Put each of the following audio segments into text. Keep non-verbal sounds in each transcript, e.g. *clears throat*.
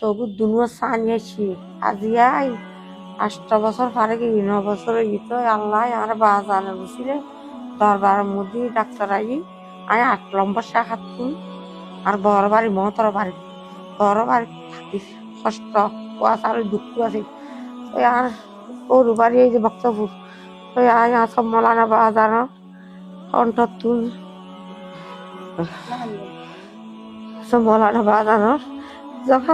চকুত দুনুয়া আজি আই আটটা বছর পারে কি ন বছরে গিত আল্লাহ আর বাজারে বসিলে দরবারের মধ্যে ডাক্তার আই আমি আট লম্বা শাখাত আর বড় বাড়ি মহতর বাড়ি বড় বাড়ি থাকি কষ্ট কুয়াশা আর দুঃখ আছে ওই আর সরু বাড়ি এই যে বক্তপুর ওই আয় আসম মলানা বাজার কণ্ঠ তুল মলানা বাজার যখন দিয়ে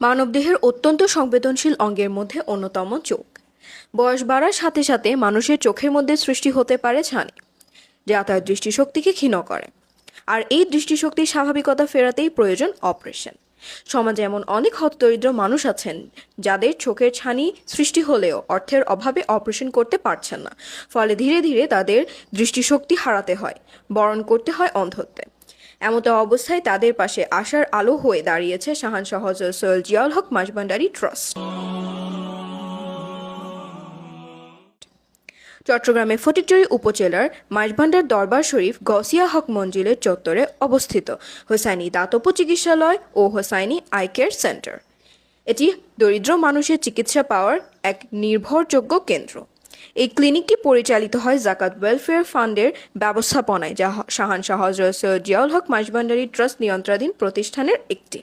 মানবদেহের অত্যন্ত সংবেদনশীল অঙ্গের মধ্যে অন্যতম চোখ। বয়স বাড়ার সাথে সাথে মানুষের চোখের মধ্যে সৃষ্টি হতে পারে ছানি, যা তার দৃষ্টিশক্তিকে ক্ষীণ করে। আর এই দৃষ্টিশক্তির স্বাভাবিকতা ফেরাতেই প্রয়োজন অপারেশন। সমাজে এমন অনেক হতদরিদ্র মানুষ আছেন, যাদের চোখের ছানি সৃষ্টি হলেও অর্থের অভাবে অপারেশন করতে পারছেন না। ফলে ধীরে ধীরে তাদের দৃষ্টিশক্তি হারাতে হয়, বরণ করতে হয় অন্ধত্বে। এমতো অবস্থায় তাদের পাশে আশার আলো হয়ে দাঁড়িয়েছে শাহান সহজ সৈয়দ জিয়াউল হক মাসবান্ডারি ট্রাস্ট। চট্টগ্রামের ফটিকজুড়ি উপজেলার মাইজভান্ডার দরবার শরীফ গসিয়া হক মঞ্জিলের চত্বরে অবস্থিত হোসাইনি দাতব্য চিকিৎসালয় ও হোসাইনি আই কেয়ার সেন্টার। এটি দরিদ্র মানুষের চিকিৎসা পাওয়ার এক নির্ভরযোগ্য কেন্দ্র। এই ক্লিনিকটি পরিচালিত হয় জাকাত ওয়েলফেয়ার ফান্ডের ব্যবস্থাপনায়, যা শাহান শাহ হজরত সৈয়দ জিয়াউল হক মাসবান্ডারি ট্রাস্ট নিয়ন্ত্রণাধীন প্রতিষ্ঠানের একটি।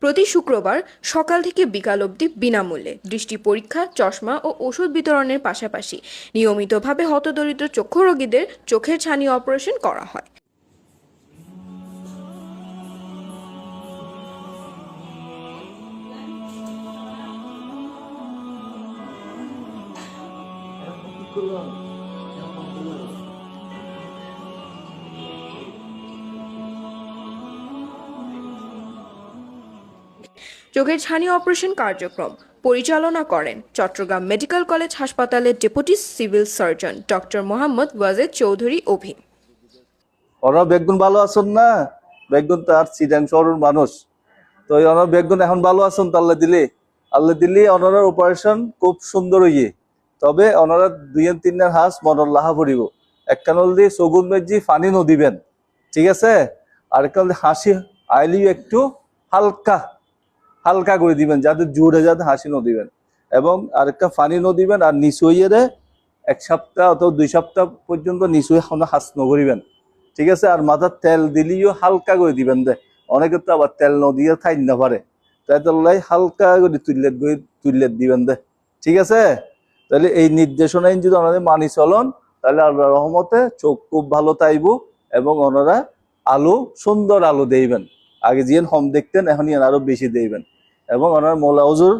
প্রতি শুক্রবার সকাল থেকে বিকাল অবধি বিনামূল্যে দৃষ্টি পরীক্ষা, চশমা ও ওষুধ বিতরণের পাশাপাশি নিয়মিতভাবে হতদরিদ্র চক্ষু রোগীদের চোখের ছানি অপারেশন করা হয়। চোখের ছানি অপারেশন কার্যক্রম পরিচালনা করেন চট্টগ্রাম মেডিকেল কলেজ হাসপাতালের deputy civil surgeon doctor Mohammad Wajed Chowdhury Avi. ওরা বেগুন ভালো আছেন না? বেগুন তো আর চিরাং শহরের মানুষ। তো ওনার বেগুন এখন ভালো আছেন তো আল্লাহ দিলে? আল্লাহ দিলে ওনার অপারেশন খুব সুন্দর হইয়ে। তবে ওনারা দুই তিনের হাঁস মনের লাহা পড়িব। একখান দিয়ে সগুন মেজি ফানি নদিবেন। ঠিক আছে? আর একখান হাসি আইলি একটু হালকা হালকা করে দিবেন, যাতে জোরে যাতে হাসি দিবেন। এবং আরেকটা ফানি দিবেন, আর নিচু হইয়ে এক সপ্তাহ অথবা দুই সপ্তাহ পর্যন্ত নিচু এখন হাস নকরিবেন ঠিক আছে? আর মাথার তেল দিলেও হালকা করে দিবেন দে। অনেকে তো আবার তেল নদিয়ে খাই না পারে। তাই তো হালকা করে তুললেট করে তুললেট দিবেন দে। ঠিক আছে? তাহলে এই নির্দেশনায় যদি আমাদের মানি চলন, তাহলে আল্লাহ রহমতে চোখ খুব ভালো তাইব এবং ওনারা আলো, সুন্দর আলো দেইবেন। আগে যিয়েন হম দেখতেন, এখন আরও বেশি দেইবেন। এবং ওনার মৌলা হুজুর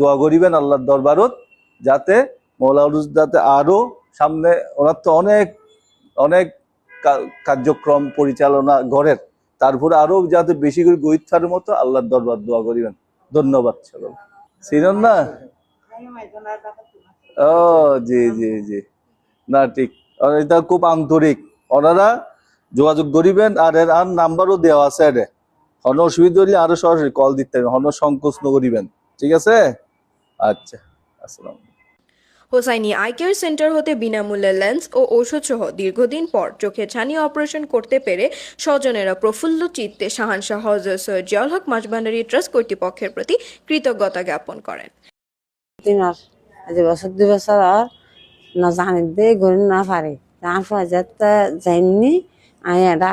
দোয়া করিবেন আল্লাহর দরবারত যাতে মৌলা হুজুর যাতে আরও সামনে ওনার তো অনেক অনেক কার্যক্রম পরিচালনা ঘরের। তারপরে আরও যাতে বেশি করে গৈথার মতো আল্লাহর দরবার দোয়া করিবেন। ধন্যবাদ চলো চিনেন না? ও, জি জি জি। না, ঠিক। এটা খুব আন্তরিক। ওনারা যোগাযোগ করিবেন আর এর আর নাম্বারও দেওয়া আছে এর হন অসুবিধা হলে আরও সরাসরি কল দিতে হবে। হন সংকোচ নকরিবেন ঠিক আছে? আচ্ছা আসসালাম হোসাইনি আই কেয়ার সেন্টার হতে বিনামূল্যে লেন্স ও ঔষধ সহ দীর্ঘদিন পর চোখে ছানি অপারেশন করতে পেরে স্বজনেরা প্রফুল্ল চিত্তে শাহানশাহ হজরত সৈয়দ জিয়াউল হক মাসবান্ডারি ট্রাস্ট কর্তৃপক্ষের প্রতি কৃতজ্ঞতা জ্ঞাপন করেন। আজ বছর দুই বছর আর না জানি দে গড়ি না পারে। যেতে যাইনি আই এটা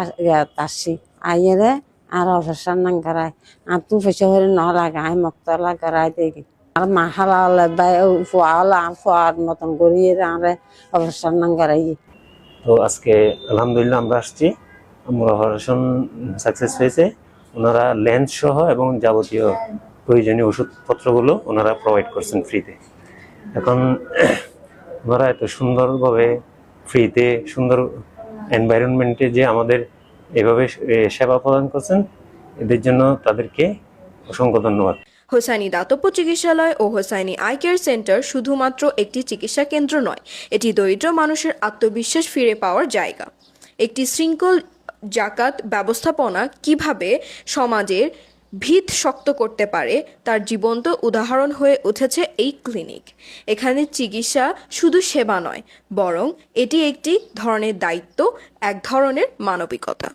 আসছি আইয়েরে আর অপারেশন না করাই আর তুই পয়সা হলে ন লাগে আই মক্তলা করাই দেখি। আর মা হালা হলে বাই ফুয়া হলে আর ফুয়ার মতন করিয়ে আরে অপারেশন না করাই তো আজকে আলহামদুলিল্লাহ আমরা আসছি। আমার অপারেশন সাকসেস হয়েছে ওনারা লেন্স সহ এবং যাবতীয় প্রয়োজনীয় ওষুধপত্রগুলো ওনারা প্রোভাইড করছেন ফ্রিতে এখন *clears throat* ওনারা এত সুন্দরভাবে ফ্রিতে সুন্দর এনভায়রনমেন্টে যে আমাদের এভাবে সেবা প্রদান করছেন। এদের জন্য তাদেরকে অসংখ্য ধন্যবাদ। হোসাইনি দাতব্য চিকিৎসালয় ও হোসাইনি আই কেয়ার সেন্টার শুধুমাত্র একটি চিকিৎসা কেন্দ্র নয়, এটি দরিদ্র মানুষের আত্মবিশ্বাস ফিরে পাওয়ার জায়গা। একটি শৃঙ্খল জাকাত ব্যবস্থাপনা কীভাবে সমাজের ভিত শক্ত করতে পারে, তার জীবন্ত উদাহরণ হয়ে উঠেছে এই ক্লিনিক। এখানে চিকিৎসা শুধু সেবা নয়, বরং এটি একটি ধরনের দায়িত্ব, এক ধরনের মানবিকতা।